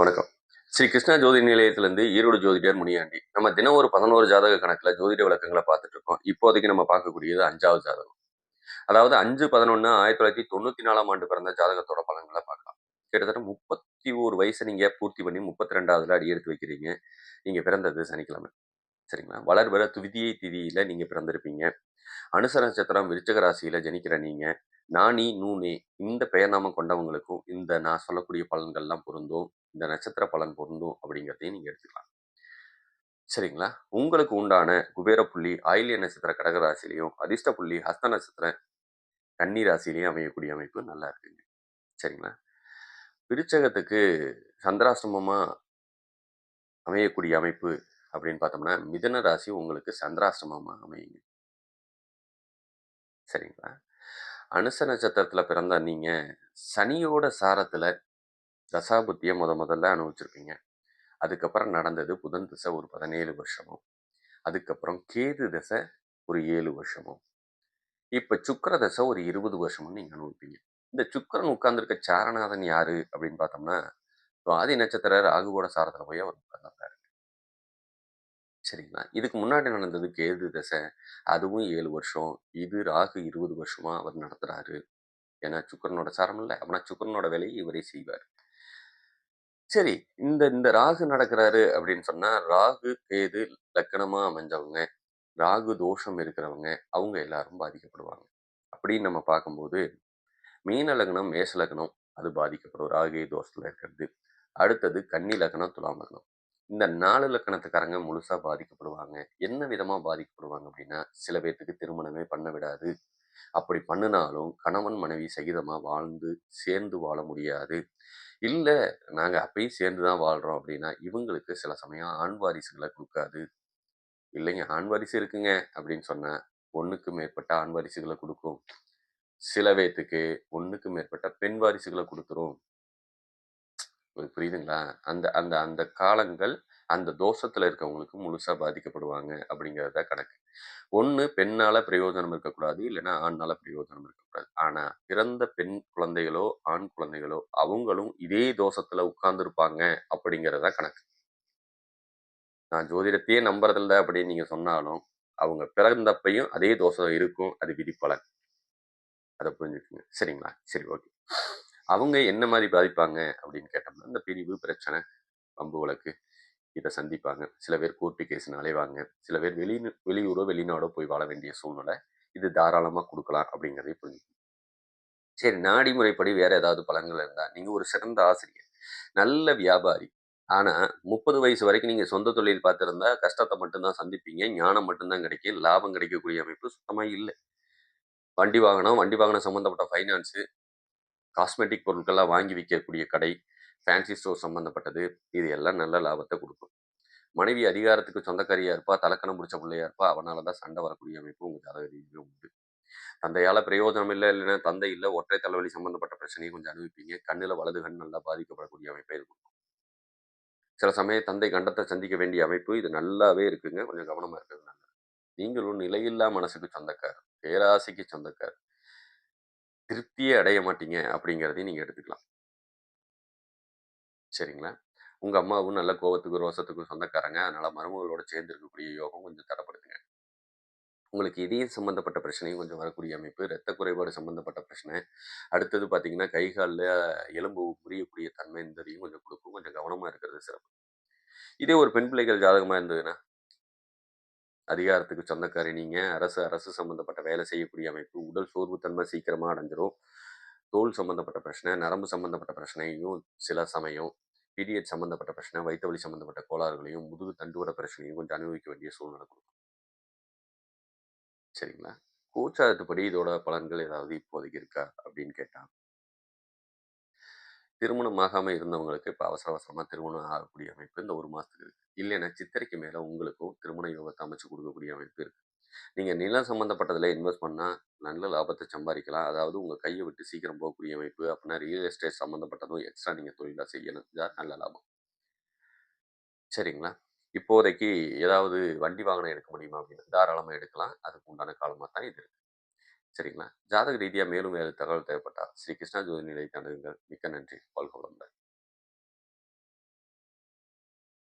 வணக்கம். ஸ்ரீ கிருஷ்ணா ஜோதி நிலையத்திலிருந்து ஈரோடு ஜோதிடர் முனியாண்டி. நம்ம தினம் ஒரு பதினோரு ஜாதக கணக்கில் ஜோதிட விளக்கங்களை பார்த்துட்டு இருக்கோம். இப்போதைக்கு நம்ம பார்க்கக்கூடியது அஞ்சாவது ஜாதகம். அதாவது அஞ்சு பதினொன்று ஆயிரத்தி தொள்ளாயிரத்தி தொண்ணூத்தி நாலாம் ஆண்டு பிறந்த ஜாதகத்தோட பலன்களை பார்க்கலாம். கிட்டத்தட்ட முப்பத்தி ஒரு வயசை நீங்க பூர்த்தி பண்ணி முப்பத்தி ரெண்டாவதுல அடி எடுத்து வைக்கிறீங்க. நீங்க பிறந்தது சனிக்கிழமை. சரிங்களா? வளர்வர துவிதியை திதியில நீங்க பிறந்திருப்பீங்க. அனுசர நட்சத்திரம் விருச்சக ராசியில ஜனிக்கிற நீங்க. நாணி நூனே இந்த பெயர் நாமம் கொண்டவங்களுக்கும் இந்த நான் சொல்லக்கூடிய பலன்கள்லாம் பொருந்தும் இந்த நட்சத்திர பலன் பொருந்தும் அப்படிங்கிறதையும் நீங்கள் எடுத்துக்கலாம். சரிங்களா? உங்களுக்கு உண்டான குபேர புள்ளி ஆயிலிய நட்சத்திர கடகராசிலையும் அதிர்ஷ்ட புள்ளி ஹஸ்த நட்சத்திர கன்னி ராசிலையும் அமையக்கூடிய அமைப்பு நல்லா இருக்குங்க. சரிங்களா? விருச்சகத்துக்கு சந்திராசிரமமாக அமையக்கூடிய அமைப்பு அப்படின்னு பார்த்தோம்னா மிதன ராசி உங்களுக்கு சந்திராசிரமமாக அமையுங்க. சரிங்களா? அனுச நட்சத்திரத்தில் பிறந்த நீங்கள் சனியோட சாரத்தில் தசாபுத்தியை முத முதல்ல அனுபவிச்சிருப்பீங்க. அதுக்கப்புறம் நடந்தது புதன் திசை ஒரு பதினேழு வருஷமும். அதுக்கப்புறம் கேது திசை ஒரு ஏழு வருஷமும். இப்போ சுக்கர தசை ஒரு இருபது வருஷமும் நீங்கள் அனுபவிப்பீங்க. இந்த சுக்கரன் உட்கார்ந்துருக்க சாரநாதன் யாரு அப்படின்னு பார்த்தோம்னா ஆதி நட்சத்திர ராகுவோட சாரத்தில் போய் அவர் உட்கார்ந்துருக்காரு சரிங்களா இதுக்கு முன்னாடி நடந்தது கேது தசை அதுவும் ஏழு வருஷம். இது ராகு இருபது வருஷமா அவர் நடத்துறாரு. ஏன்னா சுக்கரனோட சாரம் இல்லை. அப்படின்னா சுக்கரனோட வேலையை இவரே செய்வார். சரி இந்த இந்த ராகு நடக்கிறாரு அப்படின்னு சொன்னா ராகு கேது லக்கணமா அமைஞ்சவங்க ராகு தோஷம் இருக்கிறவங்க அவங்க எல்லாரும் பாதிக்கப்படுவாங்க. அப்படின்னு நம்ம பார்க்கும்போது மீன லக்னம் மேச லக்னம் அது பாதிக்கப்படும். ராகு தோஷத்துல இருக்கிறது. அடுத்தது கன்னி லக்னம் துலாம் லக்னம். இந்த நாலு லக்கணத்துக்காரங்க முழுசா பாதிக்கப்படுவாங்க. என்ன விதமா பாதிக்கப்படுவாங்க அப்படின்னா சில பேர்த்துக்கு திருமணமே பண்ண விடாது. அப்படி பண்ணினாலும் கணவன் மனைவி சகிதமா வாழ்ந்து சேர்ந்து வாழ முடியாது. இல்ல நாங்க அப்பயும் சேர்ந்து தான் வாழ்றோம் அப்படின்னா இவங்களுக்கு சில சமயம் ஆண் வாரிசுகளை கொடுக்காது. இல்லைங்க ஆண் வாரிசு இருக்குங்க அப்படின்னு சொன்னால் ஒண்ணுக்கு மேற்பட்ட ஆண் வாரிசுகளை கொடுக்கும். சில பேர்த்துக்கு ஒண்ணுக்கு மேற்பட்ட பெண் வாரிசுகளை கொடுத்துரும். உங்களுக்கு புரியுதுங்களா? அந்த அந்த அந்த காலங்கள் அந்த தோஷத்துல இருக்கவங்களுக்கு முழுசா பாதிக்கப்படுவாங்க அப்படிங்கிறத கணக்கு. ஒன்று பெண்ணால பிரயோஜனம் இருக்கக்கூடாது இல்லைன்னா ஆணால பிரயோஜனம் இருக்கக்கூடாது. ஆனால் பிறந்த பெண் குழந்தைகளோ ஆண் குழந்தைகளோ அவங்களும் இதே தோஷத்துல உட்கார்ந்துருப்பாங்க அப்படிங்கிறத கணக்கு. நான் ஜோதிடத்தையே நம்புறதில்ல அப்படின்னு நீங்க சொன்னாலும் அவங்க பிறந்தப்பையும் அதே தோஷம் இருக்கும் அது விதிப்பலன். அதை புரிஞ்சுக்குங்க. சரிங்களா? சரி ஓகே. அவங்க என்ன மாதிரி பாதிப்பாங்க? அப்படின்னு கேட்டோம்னா இந்த பிரிவு பிரச்சனை பம்பு வழக்கு இதை சந்திப்பாங்க. சில பேர் கோர்ட்டு கேஸ்னு அலைவாங்க சில பேர் வெளி வெளியூரோ வெளிநாடோ போய் வாழ வேண்டிய சூழ்நிலை. இது தாராளமாக கொடுக்கலாம் அப்படிங்கிறதே புரிஞ்சுக்கணும். சரி நாடி முறைப்படி வேற ஏதாவது பலன்கள் இருந்தால் நீங்கள் ஒரு சிறந்த ஆசிரியர் நல்ல வியாபாரி. ஆனால் முப்பது வயசு வரைக்கும் நீங்கள் சொந்த தொழில் பார்த்துருந்தா கஷ்டத்தை மட்டும்தான் சந்திப்பீங்க. ஞானம் மட்டும்தான் கிடைக்கும். லாபம் கிடைக்கக்கூடிய அமைப்பு சுத்தமாக இல்லை. வண்டி வாகனம் வண்டி வாகனம் சம்மந்தப்பட்ட ஃபைனான்ஸு காஸ்மெட்டிக் பொருட்கள்லாம் வாங்கி விற்கக்கூடிய கடை ஃபேன்சி ஸ்டோர் சம்மந்தப்பட்டது இது எல்லாம் நல்ல லாபத்தை கொடுக்கும். மனைவி அதிகாரத்துக்கு சொந்தக்காரியாக இருப்பா தலக்கணம் பிடிச்ச பிள்ளையா இருப்பா அவனால தான் சண்டை வரக்கூடிய அமைப்பு உங்கள் ஜாதக ரீதியிலும் உண்டு. தந்தையால் பிரயோஜனம் இல்லை இல்லைன்னா தந்தை இல்லை ஒற்றை தலைவலி சம்மந்தப்பட்ட பிரச்சனையை கொஞ்சம் அனுபவிப்பீங்க. கண்ணில் வலது கண் நல்லா பாதிக்கப்படக்கூடிய அமைப்பை கொடுக்கும். சில சமயம் தந்தை கண்டத்தை சந்திக்க வேண்டிய அமைப்பு இது நல்லாவே இருக்குங்க. கொஞ்சம் கவனமா இருக்கிறது நல்லது. நீங்களும் நிலையில்லா மனசுக்கு சொந்தக்கார் பேராசைக்கு சொந்தக்கார் திருப்தியே அடைய மாட்டீங்க அப்படிங்கிறதையும் நீங்கள் எடுத்துக்கலாம். சரிங்களா? உங்கள் அம்மாவும் நல்ல கோபத்துக்கும் ரோசத்துக்கும் சொந்தக்காரங்க. அதனால் மருமகளோட சேர்ந்து இருக்கக்கூடிய யோகம் கொஞ்சம் தடப்படுத்துங்க. உங்களுக்கு இதயம் சம்மந்தப்பட்ட பிரச்சனையும் கொஞ்சம் வரக்கூடிய அமைப்பு. இரத்த குறைபாடு சம்மந்தப்பட்ட பிரச்சனை. அடுத்தது பார்த்தீங்கன்னா கை காலில் எலும்பு புரியக்கூடிய தன்மை இந்ததையும் கொஞ்சம் கொடுக்கும். கொஞ்சம் கவனமாக இருக்கிறது சிறப்பு. இதே ஒரு பெண் பிள்ளைகள் ஜாதகமாக இருந்ததுன்னா அதிகாரத்துக்கு சொந்தக்காரி நீங்கள் அரசு அரசு சம்மந்தப்பட்ட வேலை செய்யக்கூடிய அமைப்பு உடல் சோர்வு தன்மை சீக்கிரமாக அடைஞ்சிரும். தோல் சம்மந்தப்பட்ட பிரச்சனை நரம்பு சம்மந்தப்பட்ட பிரச்சனையும் சில சமயம் பீரியட் சம்மந்தப்பட்ட பிரச்சனை வயிற்று வலி சம்மந்தப்பட்ட கோளாறுகளையும் முதுகு தண்டுவர பிரச்சனையும் கொஞ்சம் அனுபவிக்க வேண்டிய சூழ்நிலை கொடுக்கும். சரிங்களா? கோச்சாரத்துப்படி இதோட பலன்கள் ஏதாவது இப்போதைக்கு இருக்கா? அப்படின்னு கேட்டால் திருமணம் ஆகாமல் இருந்தவங்களுக்கு இப்போ அவசர அவசரமாக திருமணம் ஆகக்கூடிய அமைப்பு இந்த ஒரு மாதத்துக்கு இருக்குது இல்லைன்னா சித்திரைக்கு மேலே உங்களுக்கும் திருமண யோகத்தை அமைச்சு கொடுக்கக்கூடிய அமைப்பு இருக்குது நீங்கள் நிலம் சம்மந்தப்பட்டதில் இன்வெஸ்ட் பண்ணால் நல்ல லாபத்தை சம்பாதிக்கலாம். அதாவது உங்கள் கையை விட்டு சீக்கிரம் போகக்கூடிய அமைப்பு. அப்படின்னா ரியல் எஸ்டேட் சம்மந்தப்பட்டதும் எக்ஸ்ட்ரா நீங்கள் தொழிலாக செய்யணும். நல்ல லாபம். சரிங்களா? இப்போதைக்கு ஏதாவது வண்டி வாகனம் எடுக்க முடியுமா அப்படின்னு? தாராளமாக எடுக்கலாம். அதுக்கு உண்டான காலமாக தான் இது இருக்குது சரிங்களா? ஜாதக ரீதியாக மேலும் வேறு தகவல் தேவைப்பட்டால் ஸ்ரீ கிருஷ்ணா ஜோதி நிலை அணுகுங்கள். மிக்க நன்றி. வாழ்க வளமுடன்.